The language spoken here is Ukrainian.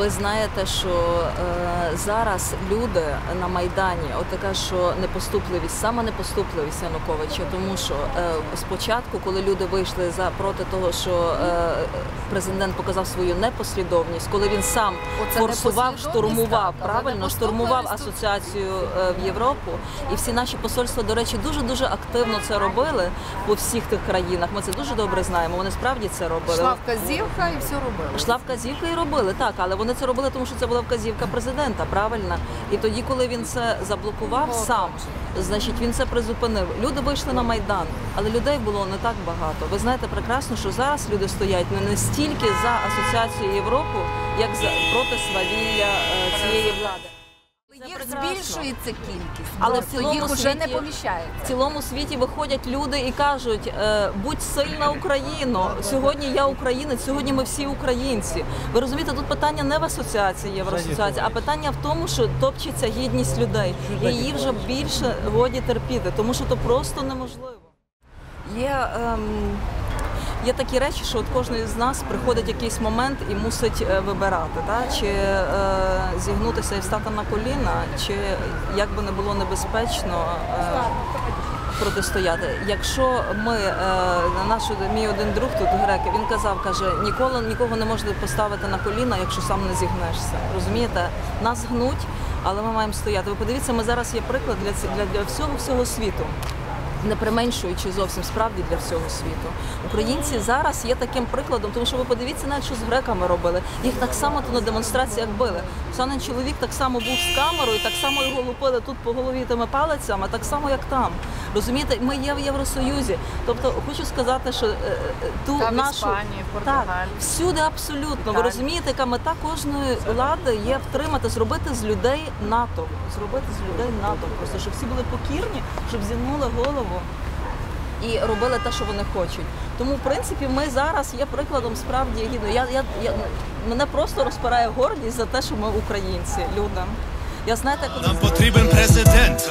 Ви знаєте, що е, зараз люди на майдані, от така, що непоступливість, саме непоступливість Януковича, тому що е, спочатку, коли люди вийшли за проти того, що е, президент показав свою непослідовність, коли він сам Оце форсував, штурмував так, правильно, штурмував асоціацію е, в Європу, і всі наші посольства, до речі, дуже дуже активно це робили по всіх тих країнах. Ми це дуже добре знаємо. Вони справді це робили. Йшла вказівка і все робили. Йшла вказівка і робили так, але вони це робили, тому що це була вказівка президента, правильно? І тоді, коли він це заблокував сам, значить він це призупинив. Люди вийшли на майдан, але людей було не так багато. Ви знаєте прекрасно, що зараз люди стоять не настільки за асоціацію Європу, як за проти свавілля е, цієї влади. Їх збільшується кількість, Але в цілому їх уже не поміщається. В цілому світі виходять люди і кажуть: е, будь сильна Україно. Сьогодні я українець, сьогодні ми всі українці. Ви розумієте, тут питання не в асоціації, євроасоціації, а питання в тому, що топчеться гідність людей. І її вже більше годі терпіти, тому що то просто неможливо. Є, ем, є такі речі, що от кожен з нас приходить якийсь момент і мусить е, вибирати, та? чи е, зігнутися і встати на коліна, чи як би не було небезпечно. Е, Протистояти. Якщо ми е, наш мій один друг тут грек, він казав, каже, ніколи нікого не можна поставити на коліна, якщо сам не зігнешся. Розумієте, нас гнуть, але ми маємо стояти. Ви подивіться, ми зараз є приклад для для, для всього всього світу не применшуючи зовсім справді для всього світу. Українці зараз є таким прикладом, тому що ви подивіться навіть, що з греками робили. Їх так само то на демонстраціях били. Санин чоловік так само був з камерою, так само його лупили тут по голові тими палицями, так само як там. Розумієте, ми є в Євросоюзі. Тобто хочу сказати, що е, е, ту Та в нашу Іспанії, так, всюди абсолютно. Ви розумієте, яка мета кожної влади є втримати, зробити з людей НАТО. Зробити з людей НАТО. Просто щоб всі були покірні, щоб зігнули голову і робили те, що вони хочуть. Тому, в принципі, ми зараз є прикладом справді гідно. Я, я, я, мене просто розпирає гордість за те, що ми українці, люди. Я знаєте, коли Нам потрібен президент,